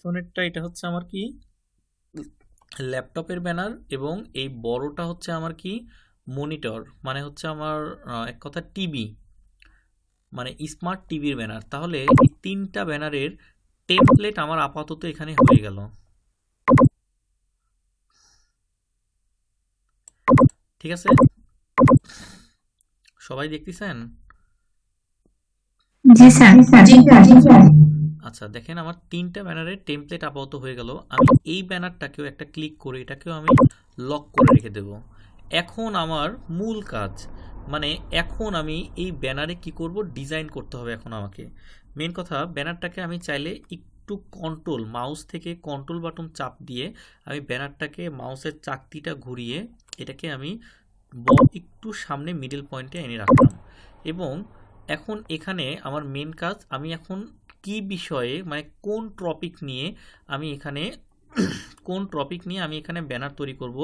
পিছনেরটা এটা হচ্ছে আমার কি? ল্যাপটপের ব্যানার এবং এই বড়টা হচ্ছে আমার কি? মনিটর মানে হচ্ছে আমার আহ, এক কথা টিভি মানে স্মার্ট টিভির ব্যানার। তাহলে এই তিনটা ব্যানারের টেমপ্লেট আমার আপাতত এখানে হয়ে গেল। ঠিক আছে? সবাই দেখতেছেন? জি স্যার। জি স্যার। আচ্ছা দেখেন আমার তিনটা ব্যানারের টেমপ্লেট আপাতত হয়ে গেল। আমি এই ব্যানারটাকেও একটা ক্লিক করে এটাকেও আমি লক করে রেখে দেব। এখন আমার মূল কাজ মানে এখন আমি এই ব্যানারে কি করব? ডিজাইন করতে হবে এখন আমাকে। মেন কথা, ব্যানারটাকে আমি চাইলে একটু কন্ট্রোল মাউস থেকে কন্ট্রোল বাটন চাপ দিয়ে আমি ব্যানারটাকে মাউসের চাকতিটা ঘুরিয়ে এটাকে আমি একটু সামনে মিডল পয়েন্টে এনে রাখলাম। এবং এখন এখানে আমার মেন কাজ, আমি এখন কি বিষয়ে মানে কোন টপিক নিয়ে আমি এখানে, কোন টপিক নিয়ে আমি এখানে ব্যানার তৈরি করব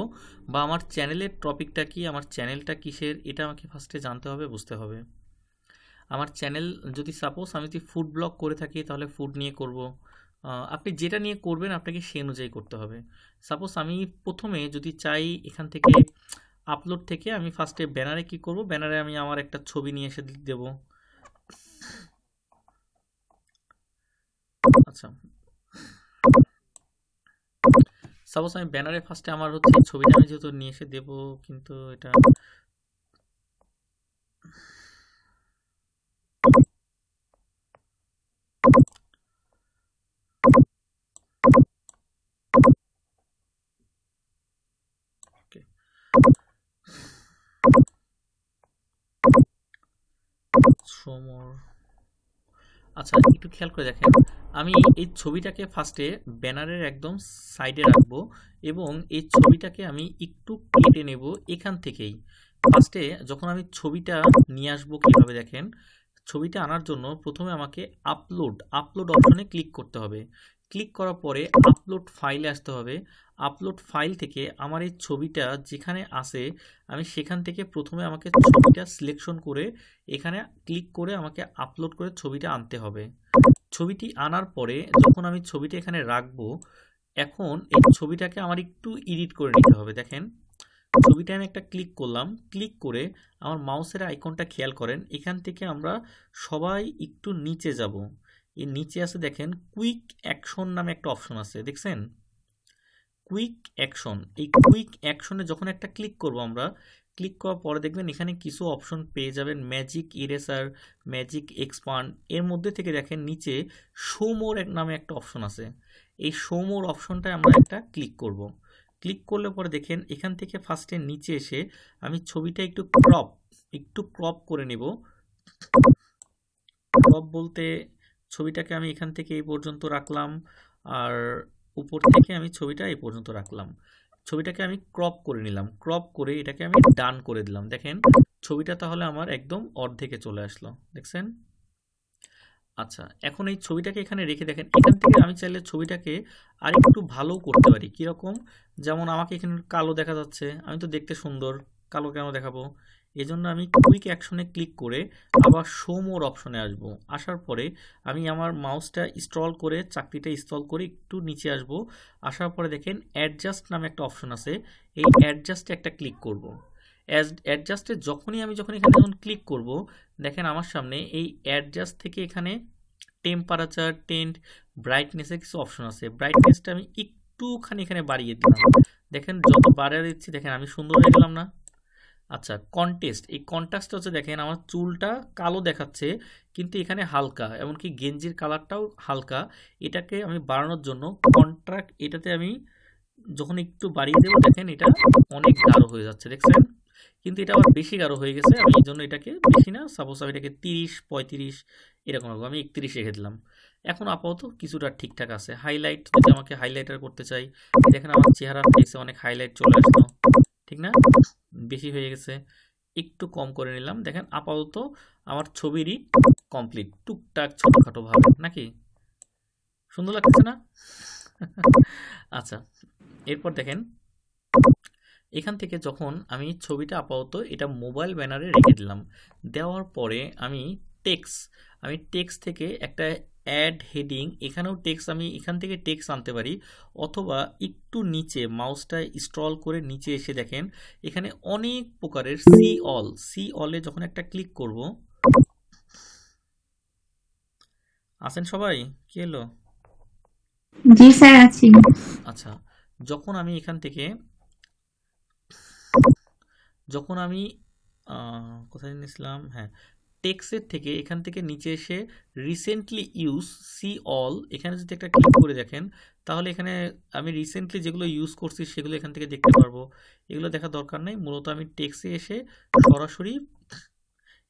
বা আমার চ্যানেলের টপিকটা কি, আমার চ্যানেলটা কিসের, এটা আমাকে ফার্স্টে জানতে হবে, বুঝতে হবে। আমার চ্যানেল যদি সাপোজ আমি যদি ফুড ব্লগ করে থাকি, তাহলে ফুড নিয়ে করব। আপনি যেটা নিয়ে করবেন, আপনাকে সেই অনুযায়ী করতে হবে। সাপোজ আমি প্রথমে যদি চাই এখান থেকে আপলোড থেকে, আমি ফার্স্টে ব্যানারে কি করব? ব্যানারে আমি আমার একটা ছবি নিয়ে এসে দেব। আচ্ছা। সাপোজ আমি ব্যানারে ফার্স্টে আমার হচ্ছে ছবিটা আমি যেহেতু নিয়ে এসে দেব, কিন্তু এটা ওকে সমর আচ্ছা একটু খেয়াল করে দেখেন। আমি এই ছবিটাকে ফার্স্টে ব্যানারের একদম সাইডে রাখব এবং এই ছবিটাকে আমি একটু কেটে নেব এখান থেকেই। ফার্স্টে যখন আমি ছবিটা নিয়ে আসব কীভাবে দেখেন, ছবিটা আনার জন্য প্রথমে আমাকে আপলোড আপলোড অপশনে ক্লিক করতে হবে। ক্লিক করার পরে আপলোড ফাইলে আসতে হবে। আপলোড ফাইল থেকে আমার এই ছবিটা যেখানে আসে আমি সেখান থেকে প্রথমে আমাকে ছবিটা সিলেকশন করে এখানে ক্লিক করে আমাকে আপলোড করে ছবিটা আনতে হবে। ছবিটি আনার পরে যখন আমি ছবিটা এখানে রাখব, এখন এই ছবিটাকে আমার একটু এডিট করে নিতে হবে, দেখেন। ছবিটা আমি একটা ক্লিক করলাম ক্লিক করে আমার মাউসের আইকনটা খেয়াল করেন, এখান থেকে আমরা সবাই একটু নিচে যাব। এই নিচে আছে দেখেন কুইক অ্যাকশন নামে একটা অপশন আছে, দেখছেন? কুইক অ্যাকশন এই কুইক অ্যাকশনে যখন একটা ক্লিক করব আমরা ক্লিক করার পরে দেখবেন এখানে কিছু অপশন পেয়ে যাবেন ম্যাজিক ইরেসার ম্যাজিক এক্সপান্ড এর মধ্যে থেকে দেখেন নিচে শোমোর এক নামে একটা অপশন আছে। এই শোমোর অপশনটায় আমরা একটা ক্লিক করব। ক্লিক করলে পরে দেখেন এখান থেকে ফার্স্টে নিচে এসে আমি ছবিটা একটু ক্রপ একটু ক্রপ করে নেব। ক্রপ বলতে ছবিটাকে আমি এখান থেকে এই পর্যন্ত রাখলাম। আর উপর থেকে আমি ছবিটা এই পর্যন্ত রাখলাম। ছবিটাকে আমি ক্রপ করে নিলাম। ক্রপ করে এটাকে আমি ডান করে দিলাম। দেখেন, ছবিটা তাহলে আমার একদম অর্ধেকে চলে আসলো। দেখছেন? আচ্ছা এখন এই ছবিটাকে এখানে রেখে দেখেন, এখান থেকে আমি চাইলে ছবিটাকে আর একটু ভালো করতে পারি। কীরকম? যেমন আমাকে এখানে কালো দেখা যাচ্ছে। আমি তো দেখতে সুন্দর। কালো কেন দেখাবো? এই জন্য আমি কুইক অ্যাকশনে ক্লিক করে আবার শো মোর অপশনে আসব। আসার পরে আমি আমার মাউসটা স্ক্রল করে চাকরিটা ইনস্টল করে একটু নিচে আসব। আসার পরে দেখেন অ্যাডজাস্ট নামে একটা অপশন আছে। এই অ্যাডজাস্টে একটা ক্লিক করব। অ্যাডজাস্টে যখনই আমি যখন এখানে যখন ক্লিক করব, দেখেন আমার সামনে এই অ্যাডজাস্ট থেকে এখানে টেম্পারেচার টেন্ট ব্রাইটনেসের কিছু অপশন আছে। ব্রাইটনেসটা আমি একটুখানি এখানে বাড়িয়ে দিলাম। দেখেন যত বাড়িয়ে দিচ্ছি, দেখেন আমি সুন্দর হয়ে গেলাম না। আচ্ছা কন্টেস্ট এই কন্ট্রাস্টটা হচ্ছে দেখেন, আমার চুলটা কালো দেখাচ্ছে, কিন্তু এখানে হালকা, এমনকি গেঞ্জির কালারটাও হালকা। এটাকে আমি বাড়ানোর জন্য কন্ট্রাক্ট এটাতে আমি যখন একটু বাড়িয়ে দেবো, দেখেন এটা অনেক গাঢ় হয়ে যাচ্ছে, দেখছেন? কিন্তু এটা আবার বেশি গাঢ় হয়ে গেছে, আমি এই জন্য এটাকে বেশি না সাপোজ আমি এটাকে তিরিশ, পঁয়ত্রিশ, এরকম রাখব আমি একত্রিশ রেখে দিলাম এখন আপাতত কিছুটা ঠিকঠাক আছে। হাইলাইট যদি আমাকে হাইলাইটার করতে চাই, দেখেন আমার চেহারা ফেসে অনেক হাইলাইট চলে আসলো, ঠিক না? বেশি হয়ে গেছে। একটু কম করে নিলাম। দেখেন আপাতত আমার ছবিরই কমপ্লিট টুকটাক ছোটোখাটো ভাবে, নাকি? সুন্দর লাগছে না? আচ্ছা এরপর দেখেন, এখান থেকে যখন আমি ছবিটা আপাতত এটা মোবাইল ব্যানারে রেখে দিলাম, দেওয়ার পরে আমি টেক্স আমি টেক্স থেকে একটা অ্যাড হেডিং এখানেও টেক্সট আমি এখান থেকে টেক্সট আনতে পারি অথবা একটু নিচে মাউসটা স্ক্রল করে নিচে এসে দেখেন এখানে অনেক প্রকারের সি অল সি অলে যখন একটা ক্লিক করব আছেন সবাই? কি এলো জি স্যার আছি। আচ্ছা যখন আমি এখান থেকে যখন আমি কোথায় নিয়েছিলাম হ্যাঁ টেক্সের থেকে এখান থেকে নিচে এসে রিসেন্টলি ইউজ সি অল এখানে যদি একটা ক্লিক করে দেখেন, তাহলে এখানে আমি রিসেন্টলি যেগুলো ইউজ করছি সেগুলো এখান থেকে দেখতে পারব। এগুলো দেখা দরকার নেই, মূলত আমি টেক্সে এসে সরাসরি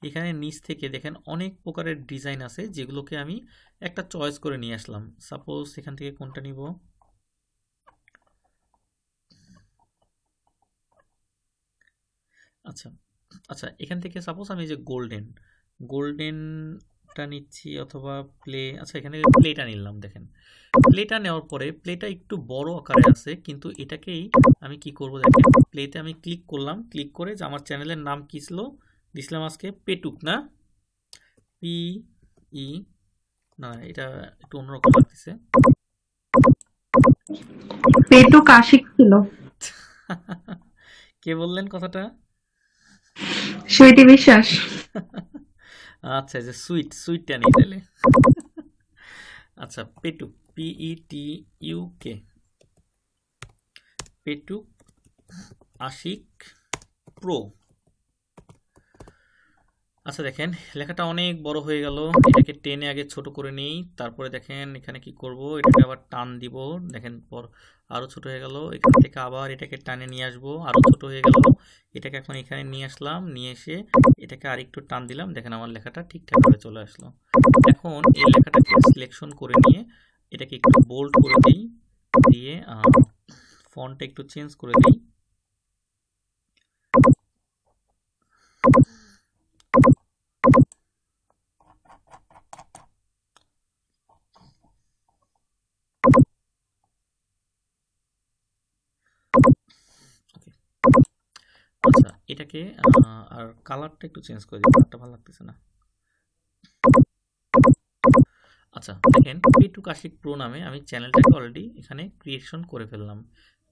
এখানে নিচ থেকে দেখেন অনেক প্রকারের ডিজাইন আছে যেগুলোকে আমি একটা চয়েস করে নিয়ে আসলাম। সাপোজ এখান থেকে কোনটা নিব? আচ্ছা আচ্ছা এখান থেকে সাপোজ আমি যে গোল্ডেন গোল্ডেনটা নিচ্ছি অথবা প্লে আচ্ছা এখানে প্লেটা নিলাম দেখেন। প্লেটা নেওয়ার পরে প্লেটা একটু বড় আকারে আছে কিন্তু এটাকেই আমি কি করব দেখেন প্লেতে আমি ক্লিক করলাম ক্লিক করে যে আমার চ্যানেলের নাম কি ছিল দিছিলাম আজকে পেটুক না? পি ই না এটা একটু অন্যরকম লাগতেছে। পেটু কাশিক ছিল। কে বললেন কথাটা? সুইটি বিশ্বাস। আচ্ছা যে সুইট, সুইটটা নেই তাহলে আচ্ছা পেটুক পিই টি ইউ কে পেটুক আশিক, প্রো। আচ্ছা দেখেন, লেখাটা অনেক বড় হয়ে গেল। এটাকে টেনে আগে ছোট করে নেই। তারপরে দেখেন, এখানে কি করব? এটাকে আবার টান দিব। দেখেন, পর আরও ছোট হয়ে গেল। এখান থেকে আবার এটাকে টানে নিয়ে আসব। আরও ছোট হয়ে গেল। এটাকে এখন এখানে নিয়ে আসলাম। নিয়ে এসে এটাকে আরেকটু টান দিলাম। দেখেন আমার লেখাটা ঠিকঠাক করে চলে আসলো। এখন এই লেখাটাকে সিলেকশন করে নিয়ে এটাকে একটু বোল্ড করে দিই। দিয়ে ফন্টটা একটু চেঞ্জ করে দিই ওকে আহ, আর কালারটা একটু চেঞ্জ করে দিই কালারটা ভালো লাগতেছে না। আচ্ছা দেখেন পেটু কাশিক প্রো নামে আমি চ্যানেলটাকে অলরেডি এখানে ক্রিয়েশন করে ফেললাম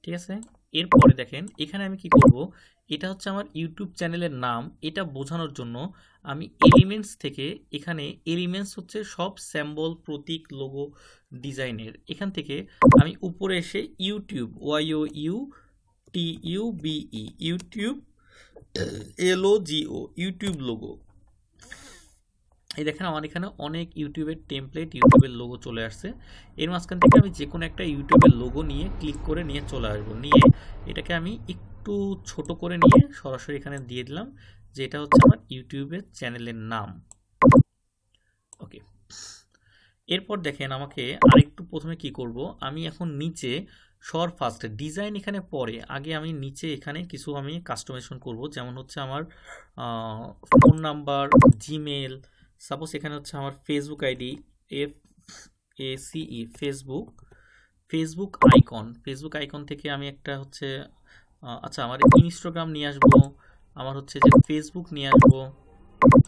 ঠিক আছে? এরপরে দেখেন এখানে আমি কি করব? এটা হচ্ছে আমার ইউটিউব চ্যানেলের নাম এটা বোঝানোর জন্য আমি এলিমেন্টস থেকে এখানে এলিমেন্টস হচ্ছে সব স্যাম্বল প্রতীক লোগো ডিজাইনের এখান থেকে আমি উপরে এসে YouTube Y O U T U B E YouTube L O G O YouTube logo. এই দেখেন আমার এখানে অনেক ইউটিউবের টেমপ্লেট ইউটিউবের লোগো চলে আসছে। এর মাঝখান থেকে আমি যে কোনো একটা ইউটিউবের লোগো নিয়ে ক্লিক করে নিয়ে চলে আসব। নিয়ে এটাকে আমি একটু ছোট করে নিয়ে সরাসরি এখানে দিয়ে দিলাম যে এটা হচ্ছে আমার ইউটিউবের চ্যানেলের নাম। ওকে। এরপর দেখেন আমাকে আরেকটু প্রথমে কি করব? আমি এখন নিচে সর ফার্স্ট ডিজাইন এখানে পরে। আগে আমি নিচে এখানে কিছু আমি কাস্টমাইজেশন করব। যেমন হচ্ছে আমার ফোন নাম্বার জিমেল সাপোজ এখানে হচ্ছে আমার Facebook ID F A C E Facebook Facebook icon Facebook icon থেকে আমি একটা হচ্ছে আচ্ছা আমার ইনস্টাগ্রাম নিয়ে আসব, আমার হচ্ছে যে ফেসবুক নিয়ে আসব,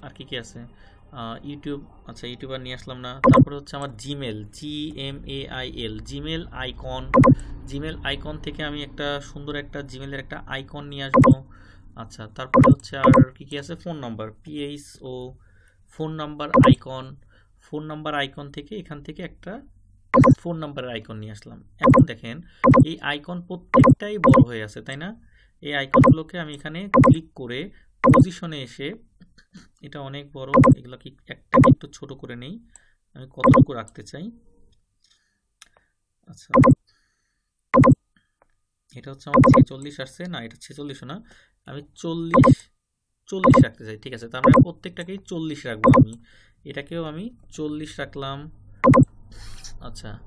আর কি কি আছে? ইউটিউব আচ্ছা ইউটিউবার নিয়ে আসলাম না। তারপরে হচ্ছে আমার Gmail G M A I L Gmail icon Gmail icon থেকে আমি একটা সুন্দর একটা জিমেলের একটা আইকন নিয়ে আসব। আচ্ছা তারপরে হচ্ছে আর কি কি আছে? Phone number P H O phone number icon phone number icon থেকে এখান থেকে একটা ফোন নাম্বারের আইকন নিয়ে আসলাম। এখন দেখেন, এই আইকন প্রত্যেকটাই বড় হয়ে আছে, তাই না? এই আইকনগুলোকে আমি এখানে ক্লিক করে পজিশনে এসে এটা অনেক বড় এগুলো কি একটা একটু ছোট করে নেই। আমি কতটুকু রাখতে চাই? আচ্ছা। এটা হচ্ছে আমার ছেচল্লিশ আসছে। না, এটা ছেচল্লিশ না। আমি চল্লিশ চল্লিশ রাখতে চাই, ঠিক আছে? তার মানে প্রত্যেকটাকেই চল্লিশ রাখব আমি। এটাকেও আমি চল্লিশ রাখলাম। আচ্ছা।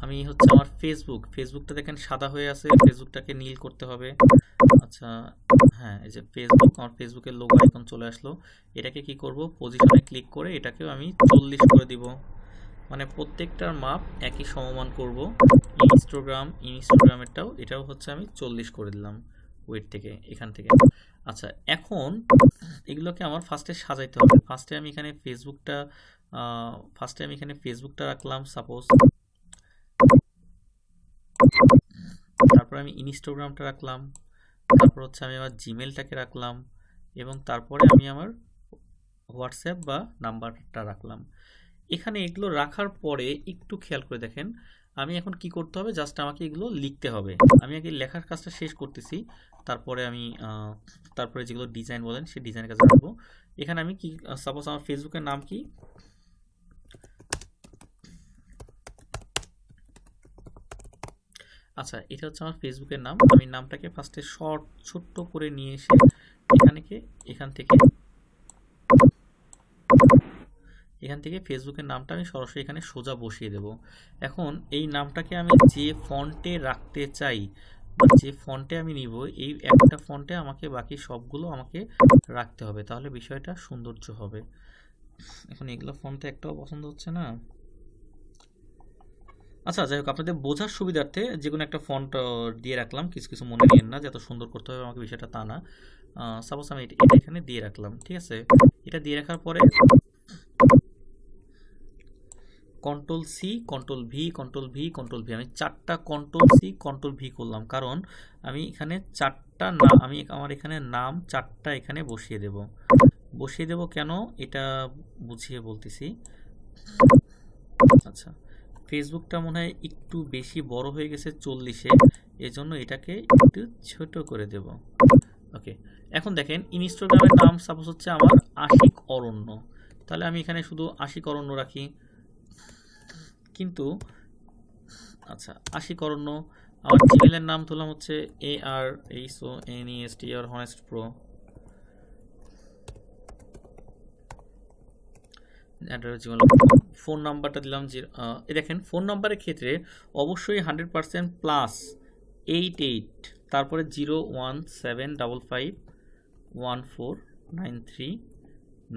আমি হচ্ছে আমার ফেসবুক ফেসবুকটা দেখেন সাদা হয়ে আছে। ফেসবুকটাকে নীল করতে হবে। আচ্ছা হ্যাঁ এই যে ফেসবুক আমার ফেসবুকের লোগো আইকন চলে আসলো। এটাকে কি করব? পজিশনে ক্লিক করে এটাকেও আমি চল্লিশ করে দিব। মানে প্রত্যেকটার মাপ একই সমমান করব। ইনস্টাগ্রাম ইনস্টাগ্রামেরটাও এটাও হচ্ছে আমি চল্লিশ করে দিলাম ওয়েট থেকে, এখান থেকে। আচ্ছা এখন এগুলোকে আমার ফার্স্টে সাজাইতে হবে। ফার্স্টে আমি এখানে ফেসবুকটা ফার্স্টে আমি এখানে ফেসবুকটা রাখলাম সাপোজ তারপর আমি ইনস্টাগ্রামটা রাখলাম। তারপর হচ্ছে আমি আমার জিমেলটাকে রাখলাম এবং তারপরে আমি আমার হোয়াটসঅ্যাপ বা নাম্বারটা রাখলাম। এখানে এগুলো রাখার পরে একটু খেয়াল করে দেখেন, আমি এখন কি করতে হবে? জাস্ট আমাকে এগুলো লিখতে হবে। আমি আগে লেখার কাজটা শেষ করতেছি, তারপরে আমি তারপরে যেগুলো ডিজাইন বলেন, সেই ডিজাইনের কাজে করব এখানে আমি কি সাপোজ আমার ফেসবুকের নাম কি? আচ্ছা এটা হচ্ছে আমার ফেসবুকের নাম। আমি নামটাকে ফার্স্টে শর্ট ছোট্ট করে নিয়ে এসে এখানে এখান থেকে এখান থেকে ফেসবুকের নামটা আমি সরাসরি এখানে সোজা বসিয়ে দেব। এখন এই নামটাকে আমি যে ফন্টে রাখতে চাই যে ফন্টে আমি নিব, এই একটা ফন্টে আমাকে বাকি সবগুলো আমাকে রাখতে হবে। তাহলে বিষয়টা সৌন্দর্য হবে। এখন এগুলো ফন্টে একটাও পছন্দ হচ্ছে না। আচ্ছা যাই হোক, আপনাদের বোঝার সুবিধার্থে যে কোনো একটা ফন্ট দিয়ে রাখলাম। কিছু কিছু মনে নিয়েন না, যে এত সুন্দর করতে হবে আমাকে বিষয়টা তা না। সাপোজ আমি এটা এখানে দিয়ে রাখলাম, ঠিক আছে? এটা দিয়ে রাখার পরে control C control V control V control V আমি চারটা কন্ট্রোল সি কন্ট্রোল ভি করলাম। কারণ আমি এখানে চারটা না, আমি আমার এখানে নাম চারটা এখানে বসিয়ে দেব। বসিয়ে দেব কেন? এটা বুঝিয়ে বলতেছি। আচ্ছা। ফেসবুকটা মনে হয় একটু বেশি বড় হয়ে গেছে চল্লিশে। এজন্য এটাকে একটু ছোট করে দেব। ওকে, এখন দেখেন ইনস্টাগ্রামের নাম সাপোজ হচ্ছে আমার আশিক অরণ্য। তাহলে আমি এখানে শুধু আশিক অরণ্য রাখি। কিন্তু আচ্ছা আশিক অরণ্য, আমার জিমেলের নাম ধরলাম হচ্ছে A R H O N E S T R honest pro phone নাম্বারটা দিলাম যে দেখেন, ফোন নাম্বারের ক্ষেত্রে অবশ্যই hundred percent plus eight eight, তারপরে zero one seven double five one four nine three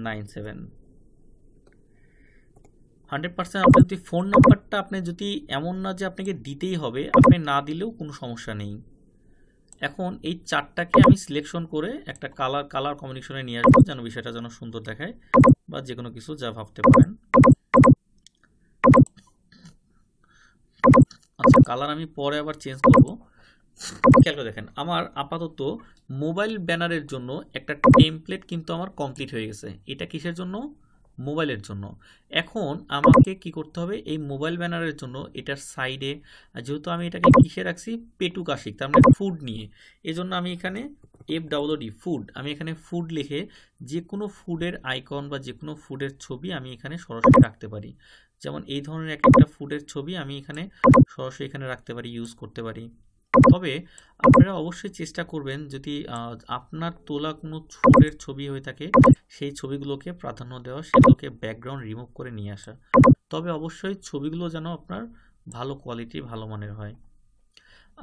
nine seven. Hundred percent আপনার যদি ফোন নাম্বারটা আপনি যদি এমন না যে আপনাকে দিতেই হবে, আপনি না দিলেও কোনো সমস্যা নেই। এখন এই চারটাকে আমি সিলেকশন করে একটা কালার কালার কম্বিনেশনে নিয়ে আসব যেন বিষয়টা যেন সুন্দর দেখায়। বা যে কোনো কিছু যা ভাবতে পারেন। আচ্ছা কালার আমি পরে আবার চেঞ্জ করব। খেয়াল করে দেখেন, আমার আপাতত মোবাইল ব্যানারের জন্য একটা টেমপ্লেট কিন্তু আমার কমপ্লিট হয়ে গেছে। এটা কিসের জন্য? মোবাইলের জন্য। এখন আমাকে কি করতে হবে? এই মোবাইল ব্যানারের জন্য এটার সাইডে যেহেতু আমি এটাকে কিসে রাখছি? পেটুক আশিক তার মানে ফুড নিয়ে। এজন্য আমি এখানে এফ ডি ফুড আমি এখানে ফুড লিখে যে কোনো ফুডের আইকন বা যে কোনো ফুডের ছবি আমি এখানে সরাসরি রাখতে পারি। যেমন এই ধরনের এক একটা ফুডের ছবি আমি এখানে সরাসরি এখানে রাখতে পারি ইউজ করতে পারি। তবে আপনারা অবশ্যই চেষ্টা করবেন যদি আপনার তোলা কোনো ফুডের ছবি হয়ে থাকে, সেই ছবিগুলোকে প্রাধান্য দেওয়া, সেগুলোকে ব্যাকগ্রাউন্ড রিমুভ করে নিয়ে আসা। তবে অবশ্যই ছবিগুলো যেন আপনার ভালো কোয়ালিটি ভালো মানের হয়।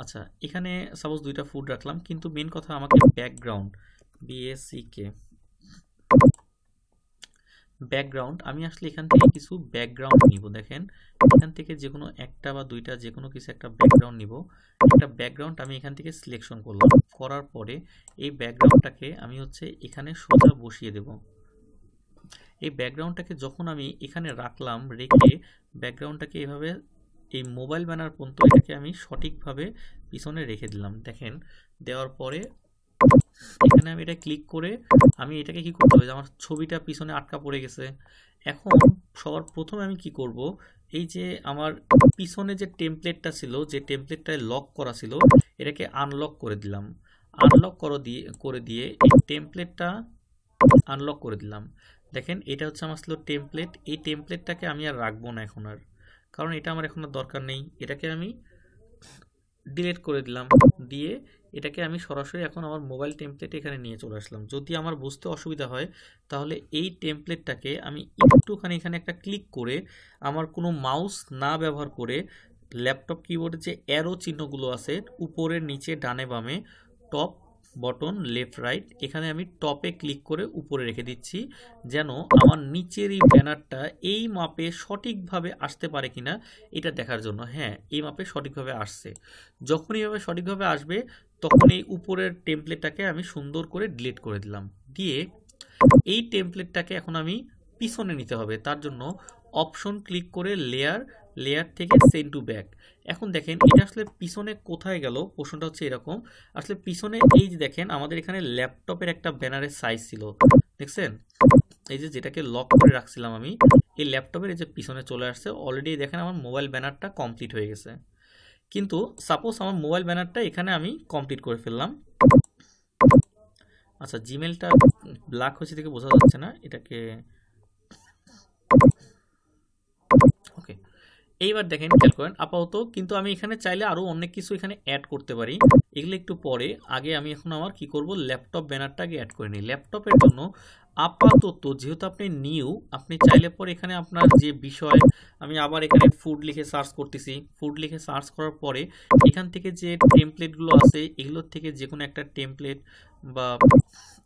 আচ্ছা এখানে সাপোজ দুইটা ফুড রাখলাম, কিন্তু মেন কথা আমাকে ব্যাকগ্রাউন্ড বিএসসিকে ব্যাকগ্রাউন্ড আমি আসলে এখান থেকে কিছু ব্যাকগ্রাউন্ড নিব, দেখেন। এখান থেকে যে কোনো একটা বা দুইটা যে কোনো কিছু একটা ব্যাকগ্রাউন্ড নিব। একটা ব্যাকগ্রাউন্ড আমি এখান থেকে সিলেকশন করলাম। করার পরে এই ব্যাকগ্রাউন্ডটাকে আমি হচ্ছে এখানে সোজা বসিয়ে দেব। এই ব্যাকগ্রাউন্ডটাকে যখন আমি এখানে রাখলাম, রেখে ব্যাকগ্রাউন্ডটাকে এভাবে এই মোবাইল ব্যানার পর্যন্ত এটাকে আমি সঠিকভাবে পিছনে রেখে দিলাম। দেখেন, দেওয়ার পরে এখানে আমি এটা ক্লিক করে আমি এটাকে কি করতে হবে? যে আমার ছবিটা পিছনে আটকা পড়ে গেছে। এখন সবার প্রথমে আমি কি করব? এই যে আমার পিছনে যে টেমপ্লেটটা ছিল, যে টেমপ্লেটটায় লক করা ছিল, এটাকে আনলক করে দিলাম। আনলক করে দিয়ে করে দিয়ে এই টেমপ্লেটটা আনলক করে দিলাম। দেখেন, এটা হচ্ছে আমার ছিল টেমপ্লেট এই টেমপ্লেটটাকে আমি আর রাখব না এখন আর। কারণ এটা আমার এখন দরকার নেই। এটাকে আমি ডিলিট করে দিলাম। দিয়ে এটাকে আমি সরাসরি এখন আমার মোবাইল টেমপ্লেট এখানে নিয়ে চলে আসলাম। যদি আমার বুঝতে অসুবিধা হয়, তাহলে এই টেমপ্লেটটাকে আমি একটুখানি এখানে একটা ক্লিক করে আমার কোনো মাউস না ব্যবহার করে ল্যাপটপ কিবোর্ডে যে অ্যারো চিহ্নগুলো আছে, উপরের নিচে ডানে বামে টপ বটন লেফট রাইট এখানে আমি টপে ক্লিক করে উপরে রেখে দিচ্ছি, যেন আমার নিচের এই ব্যানারটা এই মাপে সঠিকভাবে আসতে পারে কিনা, এটা দেখার জন্য। হ্যাঁ এই মাপে সঠিকভাবে আসছে। যখন এইভাবে সঠিকভাবে আসবে, তখন এই উপরের টেমপ্লেটটাকে আমি সুন্দর করে ডিলিট করে দিলাম। দিয়ে এই টেমপ্লেটটাকে এখন আমি পিছনে নিতে হবে। তার জন্য অপশন ক্লিক করে লেয়ার লেয়ার থেকে সেন্ড টু ব্যাক এখন দেখেন, এটা আসলে পিছনে কোথায় গেল? প্রশ্নটা হচ্ছে এরকম। আসলে পিছনে এই যে দেখেন, আমাদের এখানে ল্যাপটপের একটা ব্যানারের সাইজ ছিল। দেখছেন? এই যে যেটাকে লক করে রাখছিলাম আমি, এই ল্যাপটপের এই যে পিছনে চলে আসছে অলরেডি দেখেন আমার মোবাইল ব্যানারটা কমপ্লিট হয়ে গেছে। কিন্তু সাপোজ আমার মোবাইল ব্যানারটা এখানে আমি কমপ্লিট করে ফেললাম। আচ্ছা জিমেলটা ব্ল্যাক হয়েছে থেকে বোঝা যাচ্ছে না। এটাকে এইবার দেখেন, খেয়াল করেন, আপাতত কিন্তু আমি এখানে চাইলে আরও অনেক কিছু এখানে অ্যাড করতে পারি। এগুলো একটু পরে, আগে আমি এখন আমার কি করব ল্যাপটপ ব্যানারটাকে অ্যাড করে নিই। ল্যাপটপের জন্য আপাতত যেহেতু আপনি নিউ আপনি চাইলে পরে এখানে আপনার যে বিষয়, আমি আবার এখানে ফুড লিখে সার্চ করতেছি। ফুড লিখে সার্চ করার পরে, এখান থেকে যে টেমপ্লেটগুলো আছে, এগুলোর থেকে যে কোনো একটা টেমপ্লেট বা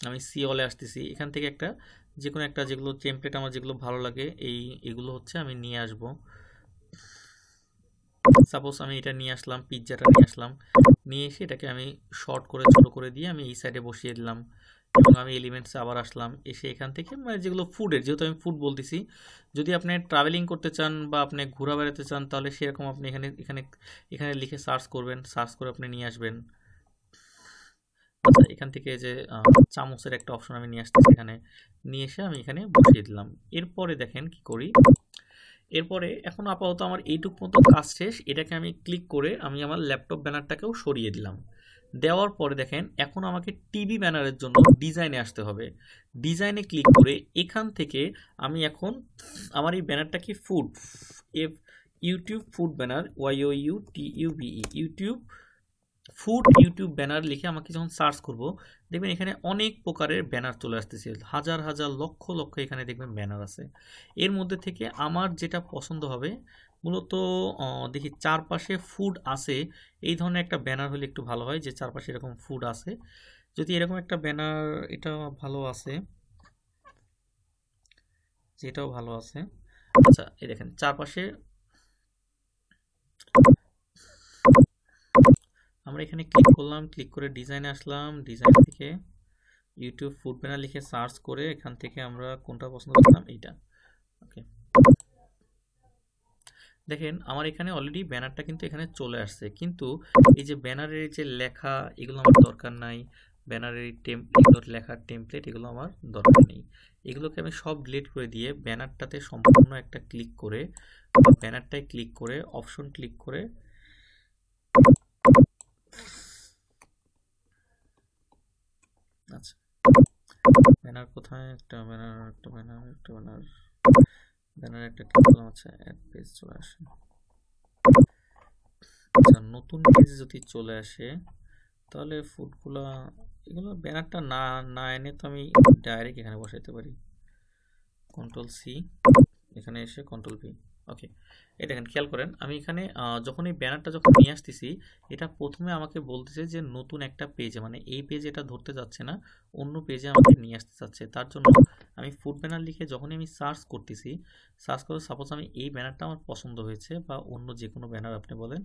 আমি সি অলে আসতেছি। এখান থেকে একটা, যে কোনো একটা যেগুলো টেমপ্লেট আমার যেগুলো ভালো লাগে, এই, এগুলো হচ্ছে আমি নিয়ে আসব। সাপোজ আমি এটা নিয়ে আসলাম পিৎজাটা নিয়ে আসলাম। নিয়ে এসে এটাকে আমি শর্ট করে, ছোট করে দিয়ে আমি এই সাইডে বসিয়ে দিলাম। এবং আমি এলিমেন্টসে আবার আসলাম। এসে এখান থেকে মানে যেগুলো ফুডের যেহেতু আমি ফুড বলতেছি, যদি আপনি ট্রাভেলিং করতে চান বা আপনি ঘোরা বেড়াতে চান, তাহলে সেরকম আপনি এখানে এখানে এখানে লিখে সার্চ করবেন সার্চ করে আপনি নিয়ে আসবেন। আচ্ছা এখান থেকে যে চামচের একটা অপশন আমি নিয়ে আসতেছি এখানে। নিয়ে এসে আমি এখানে বসিয়ে দিলাম। এরপরে দেখেন কি করি। এরপরে এখন আপাতত আমার এইটুক মতো কাজ শেষ, এটাকে আমি ক্লিক করে আমি আমার ল্যাপটপ ব্যানারটাকেও সরিয়ে দিলাম। দেওয়ার পরে দেখেন, এখন আমাকে টিভি ব্যানারের জন্য ডিজাইনে আসতে হবে। ডিজাইনে ক্লিক করে এখান থেকে আমি এখন আমার এই ব্যানারটা কি food F YouTube food banner Y O U T U B E YouTube food YouTube banner লিখে আমাকে যখন সার্চ করব, দেখবেন এখানে অনেক প্রকারের ব্যানার চলে আসতেছে। হাজার হাজার, লক্ষ লক্ষ এখানে দেখবেন ব্যানার আছে। এর মধ্যে থেকে আমার যেটা পছন্দ হবে, মূলত দেখি চারপাশে ফুড আছে, এই ধরনের একটা ব্যানার হলে একটু ভালো হয় যে চারপাশে এরকম ফুড আছে। যদি এরকম একটা ব্যানার এটা ভালো আছে। যেটাও ভালো আছে। আচ্ছা এই দেখেন, চারপাশে আমরা এখানে ক্লিক করলাম ক্লিক করে ডিজাইনে আসলাম। ডিজাইন থেকে ইউটিউব ফুড ব্যানার লিখে সার্চ করে এখান থেকে আমরা কোনটা পছন্দ করলাম এইটা। ওকে দেখেন, আমার এখানে অলরেডি ব্যানারটা কিন্তু এখানে চলে আসছে। কিন্তু এই যে ব্যানারের যে লেখা, এগুলো আমার দরকার নাই। ব্যানারের এগুলোর লেখার টেমপ্লেট এগুলো আমার দরকার নেই। এগুলোকে আমি সব ডিলিট করে দিয়ে ব্যানারটাতে সম্পূর্ণ একটা ক্লিক করে, ব্যানারটায় ক্লিক করে অপশন ক্লিক করে আচ্ছা ব্যানার কোথায়? একটা ব্যানার একটা ব্যানার একটা ব্যানার। ব্যানার একটা ক্লিক করলাম আচ্ছা অ্যাড পেজ চলে আসে। আচ্ছা নতুন পেজ যদি চলে আসে, তাহলে ফুডগুলা এগুলো ব্যানারটা না না এনে তো আমি ডাইরেক্ট এখানে বসাইতে পারি। কন্ট্রোল সি এখানে এসে কন্ট্রোল ভি ওকে এই দেখেন, খেয়াল করেন, আমি এখানে যখন এই ব্যানারটা যখন নিয়ে আসতেছি, এটা প্রথমে আমাকে বলতেছে যে নতুন একটা পেজে মানে এই পেজে এটা ধরতে যাচ্ছে না, অন্য পেজে আমাকে নিয়ে আসতে চাচ্ছে। তার জন্য আমি ফুড ব্যানার লিখে যখনই আমি সার্চ করতেছি সার্চ করে সাপোজ আমি এই ব্যানারটা আমার পছন্দ হয়েছে বা অন্য যে কোনো ব্যানার আপনি বলেন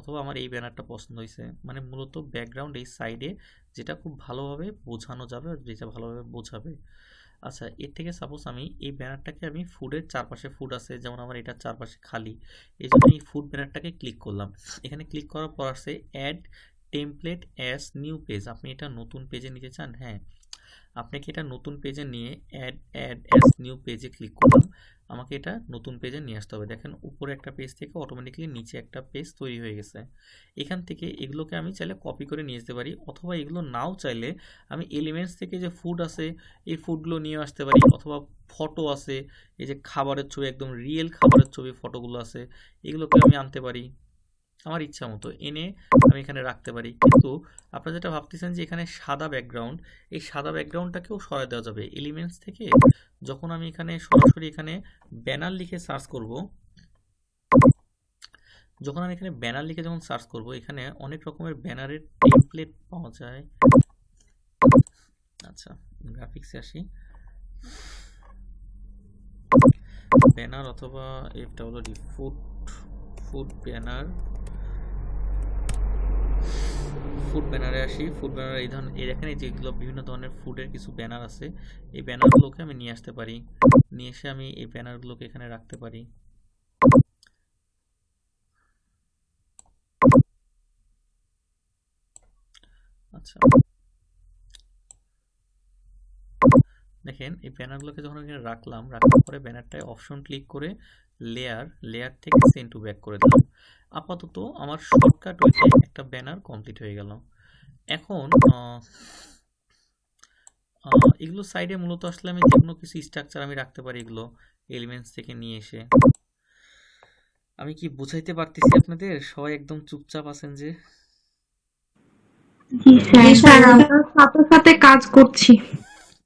অথবা আমার এই ব্যানারটা পছন্দ হয়েছে। মানে মূলত ব্যাকগ্রাউন্ড এই সাইডে যেটা খুব ভালোভাবে বোঝানো যাবে যেটা ভালোভাবে বোঝাবে। আচ্ছা এর থেকে সাপোজ আমি এই ব্যানারটাকে আমি ফুডের চারপাশে ফুড আছে, যেমন আমার এটা চারপাশে খালি। এই জন্য এই ফুড ব্যানারটাকে ক্লিক করলাম। এখানে ক্লিক করার পর আসে add template as new page আপনি এটা নতুন পেজে নিতে চান হ্যাঁ। আপনাকে এটা নতুন পেজে নিয়ে অ্যাড অ্যাড অ্যাস নিউ পেজে ক্লিক করলাম আমাকে এটা নতুন পেজে নিয়ে আসতে হবে। দেখেন, উপরে একটা পেজ থেকে অটোমেটিক্যালি নিচে একটা পেজ তৈরি হয়ে গেছে। এখান থেকে এগুলোকে আমি চাইলে কপি করে নিয়ে যেতে পারি, অথবা এগুলো নাও চাইলে আমি এলিমেন্টস থেকে যে ফুড আছে, এই ফুডগুলো নিয়ে আসতে পারি, অথবা ফটো আছে, এই যে খাবারের ছবি, একদম রিয়েল খাবারের ছবি ফটোগুলো আছে, এগুলোকে আমি আনতে পারি। আমার ইচ্ছা মতো এনে আমি এখানে রাখতে পারি। কিন্তু আপনারা যেটা ভাবতেছেন যে এখানে সাদা ব্যাকগ্রাউন্ড এই সাদা ব্যাকগ্রাউন্ডটাকেও সরাই দেওয়া যাবে। এলিমেন্টস থেকে যখন আমি এখানে সরাসরি এখানে ব্যানার লিখে সার্চ করব, যখন আমি এখানে ব্যানার লিখে যখন সার্চ করব, এখানে অনেক রকমের ব্যানারের টেমপ্লেট পাওয়া যায়। আচ্ছা গ্রাফিক্সে আসি। ব্যানার অথবা F WD food food banner food ব্যানারে আসি। ফুড ব্যানার এই ধরনের এই দেখেন এই যেগুলো বিভিন্ন ধরনের ফুডের কিছু ব্যানার আছে, এই ব্যানারগুলোকে আমি নিয়ে আসতে পারি। নিয়ে এসে আমি এই ব্যানারগুলোকে এখানে রাখতে পারি। আচ্ছা। দেখেন এই ব্যানারগুলোকে যখন এখানে রাখলাম রাখার পরে ব্যানারটায় অপশন ক্লিক করে লেয়ার লেয়ার থেকে সেন্ড টু ব্যাক করে দিলাম। আপাতত আমার শর্টকাট ওইতে একটা ব্যানার কমপ্লিট হয়ে গেল। এখন এগুলো সাইডে মূলত আসলে আমি যে কোনো কিছু স্ট্রাকচার আমি রাখতে পারি এগুলো এলিমেন্টস থেকে নিয়ে এসে। আমি কি বুঝাইতে পারতেছি আপনাদের? সবাই একদম চুপচাপ আছেন যে? জি স্যার আমরা সাথে সাথে কাজ করছি।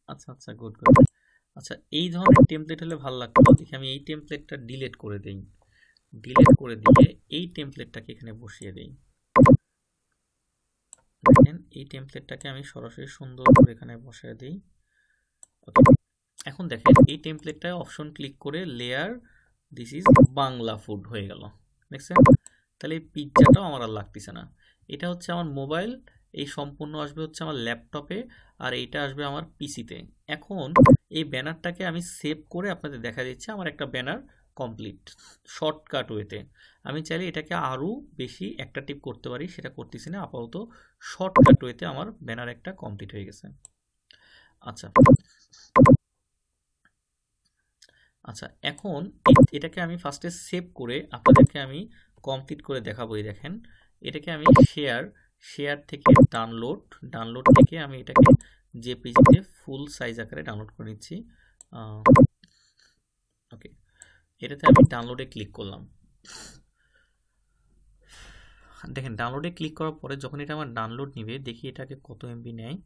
আচ্ছা আচ্ছা গুড গুড আচ্ছা এই ধরনের টেমপ্লেট হলে ভালো লাগতো। দেখি আমি এই টেমপ্লেটটা ডিলিট করে দেই। ডিলিট করে দিয়ে এই টেমপ্লেটটাকে এখানে বসিয়ে দেই। দেখেন, এই টেমপ্লেটটাকে আমি সরাসরি সুন্দর করে এখানে বসিয়ে দেই। এখন দেখেন, এই টেমপ্লেটটায় অপশন ক্লিক করে layer this is Bangla food হয়ে গেল। দেখছেন তাহলে এই পিৎজাটাও আমার আর লাগতেছে না। এটা হচ্ছে আমার মোবাইল এই সম্পূর্ণ আসবে হচ্ছে আমার ল্যাপটপে আর এইটা আসবে আমার পিসিতে। এখন এই ব্যানারটাকে আমি সেভ করে আপনাদের দেখা দিচ্ছে, আমার একটা ব্যানার কমপ্লিট শর্টকাট ওয়েতে আমি চাইলে এটাকে আরও বেশি একটা টিপ করতে পারি, সেটা করতেছি না, আপাতত শর্টকাট ওয়েতে আমার ব্যানার একটা কমপ্লিট হয়ে গেছে। আচ্ছা। আচ্ছা এখন এটাকে আমি ফার্স্টে সেভ করে আপনাদেরকে আমি কমপ্লিট করে দেখাবো, এই দেখেন। এটাকে আমি শেয়ার শেয়ার থেকে ডাউনলোড ডাউনলোড থেকে আমি এটাকে জেপিজিতে ফুল সাইজ আকারে ডাউনলোড করে নিচ্ছি। ওকে এটাতে আমি ডাউনলোডে ক্লিক করলাম। দেখেন, ডাউনলোডে ক্লিক করার পরে যখন এটা আমার ডাউনলোড নিবে, দেখি এটাকে কত এমবি নেয়।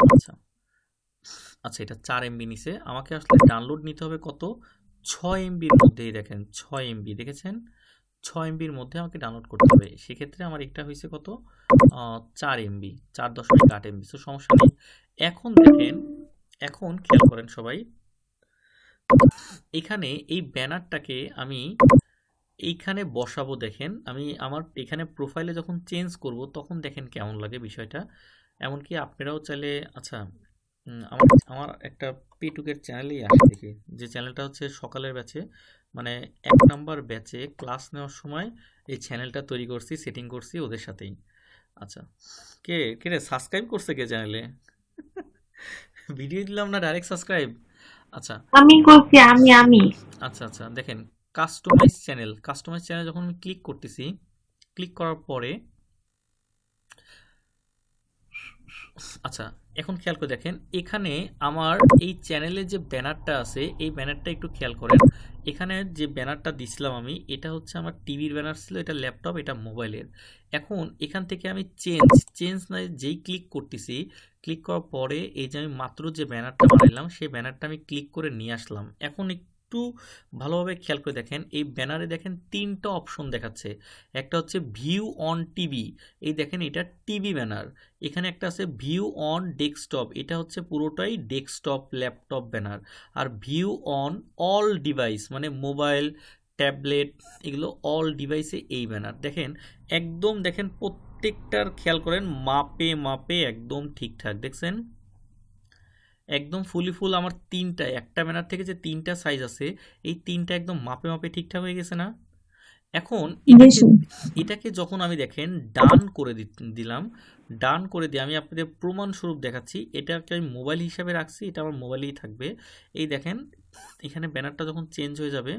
আচ্ছা আচ্ছা এটা চার এমবি নিছে। আমাকে আসলে ডাউনলোড নিতে হবে কত? ছয় এমবির মধ্যেই দেখেন, ছয় এমবি দেখেছেন? ছয় এমবির মধ্যে আমাকে ডাউনলোড করতে হবে। সেক্ষেত্রে আমার এটা হয়েছে কত? চার এমবি চার দশমিক আট এমবি তো সমস্যা নেই এখন দেখেন, এখন খেয়াল করেন সবাই। এখানে এই ব্যানারটাকে আমি এইখানে বসাবো দেখেন। আমি আমার এখানে প্রোফাইলে যখন চেঞ্জ করব, তখন দেখেন কেমন লাগে বিষয়টা। এমনকি আপনারাও চাইলে আচ্ছা আমার আমার একটা পেটুকের চ্যানেলেই আসে দেখি। যে চ্যানেলটা হচ্ছে সকালের ব্যাচে মানে এক নাম্বার ব্যাচে ক্লাস নেওয়ার সময় এই চ্যানেলটা তৈরি করছি সেটিং করছি ওদের সাথেই। আচ্ছা কে কে রে সাবস্ক্রাইব করছে কে চ্যানেলে ভিডিও দিলাম না ডাইরেক্ট সাবস্ক্রাইব আচ্ছা। আমি করছি আমি আমি। আচ্ছা আচ্ছা দেখেন কাস্টমাইজ চ্যানেল কাস্টমাইজ চ্যানেল যখন আমি ক্লিক করতেছি ক্লিক করার পরে আচ্ছা এখন খেয়াল করে দেখেন, এখানে আমার এই চ্যানেলে যে ব্যানারটা আছে, এই ব্যানারটা একটু খেয়াল করেন। এখানে যে ব্যানারটা দিছিলাম আমি, এটা হচ্ছে আমার টিভির ব্যানার ছিল, এটা ল্যাপটপ এটা মোবাইলের এখন এখান থেকে আমি চেঞ্জ চেঞ্জ না যেই ক্লিক করতেছি ক্লিক করার পরে এই যে আমি মাত্র যে ব্যানারটা বানাইলাম, সেই ব্যানারটা আমি ক্লিক করে নিয়ে আসলাম। এখন একটু ভালোভাবে খেয়াল করে দেখেন, এই ব্যানারে দেখেন তিনটা অপশন দেখাচ্ছে। একটা হচ্ছে ভিউ অন টিভি এই দেখেন এটা টিভি ব্যানার। এখানে একটা আছে ভিউ অন ডেস্কটপ এটা হচ্ছে পুরোটাই ডেস্কটপ ল্যাপটপ ব্যানার। আর ভিউ অন অল ডিভাইস মানে মোবাইল ট্যাবলেট এগুলো অল ডিভাইসে এই ব্যানার। দেখেন, একদম দেখেন প্রত্যেকটার খেয়াল করেন, মাপে মাপে একদম ঠিকঠাক, দেখছেন? একদম ফুলি ফুল আমার তিনটা একটা ব্যানার থেকে যে তিনটা সাইজ আছে এই তিনটা একদম মাপে মাপে ঠিকঠাক হয়ে গেছে না? এখন এটাকে যখন আমি দেখেন ডান করে দিলাম ডান করে দিয়ে আমি আপনাদের প্রমাণস্বরূপ দেখাচ্ছি এটাকে আমি মোবাইল হিসাবে রাখছি এটা আমার মোবাইলেই থাকবে। এই দেখেন এখানে ব্যানারটা যখন চেঞ্জ হয়ে যাবে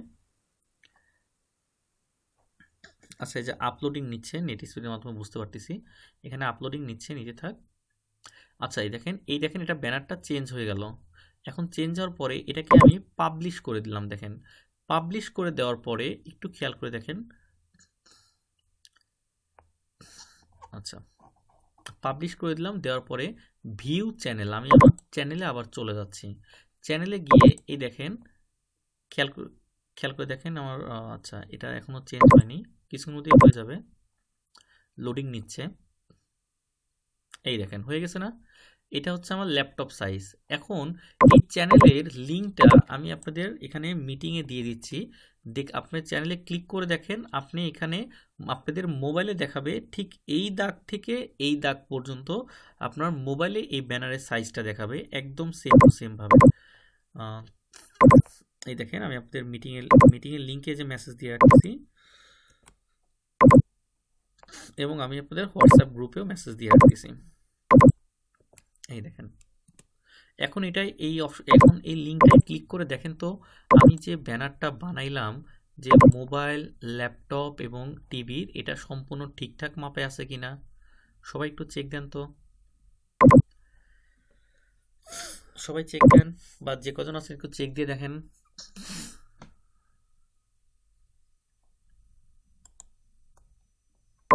আচ্ছা এই যে আপলোডিং নিচ্ছে নেট স্পিডের মাধ্যমে বুঝতে পারতেছি। এখানে আপলোডিং নিচ্ছে নিচে থাক। আচ্ছা এই দেখেন এই দেখেন এটা ব্যানারটা চেঞ্জ হয়ে গেল। এখন চেঞ্জ হওয়ার পরে এটাকে আমি পাবলিশ করে দিলাম, দেখেন। পাবলিশ করে দেওয়ার পরে একটু খেয়াল করে দেখেন। আচ্ছা পাবলিশ করে দিলাম, দেওয়ার পরে ভিউ চ্যানেল আমি আমার চ্যানেলে আবার চলে যাচ্ছি। চ্যানেলে গিয়ে এই দেখেন, খেয়াল খেয়াল করে দেখেন আমার আচ্ছা এটা এখনও চেঞ্জ হয়নি কিছুর মধ্যেই হয়ে যাবে। লোডিং নিচ্ছে। এই দেখেন হয়ে গেছে না? এটা হচ্ছে আমার ল্যাপটপ সাইজ এখন এই চ্যানেলের লিঙ্কটা আমি আপনাদের এখানে মিটিংয়ে দিয়ে দিচ্ছি। দেখ আপনার চ্যানেলে ক্লিক করে দেখেন আপনি এখানে আপনাদের মোবাইলে দেখাবে ঠিক এই দাগ থেকে এই দাগ পর্যন্ত আপনার মোবাইলে এই ব্যানারের সাইজটা দেখাবে একদম সেম টু সেম ভাবে। আহ, এই দেখেন আমি আপনাদের মিটিংয়ের মিটিংয়ের লিঙ্কে যে মেসেজ দিয়ে রাখছি এবং আমি আপনাদের হোয়াটসঅ্যাপ গ্রুপেও মেসেজ দিয়ে রাখতেছি। এই দেখেন। এখন এটাই এই এখন এই লিঙ্কটায় ক্লিক করে দেখেন তো, আমি যে ব্যানারটা বানাইলাম যে মোবাইল, ল্যাপটপ এবং টিভির, এটা সম্পূর্ণ ঠিকঠাক মাপে আছে কিনা? সবাই একটু চেক দেন তো। সবাই চেক দেন বা যে কজন আছেন একটু চেক দিয়ে দেখেন।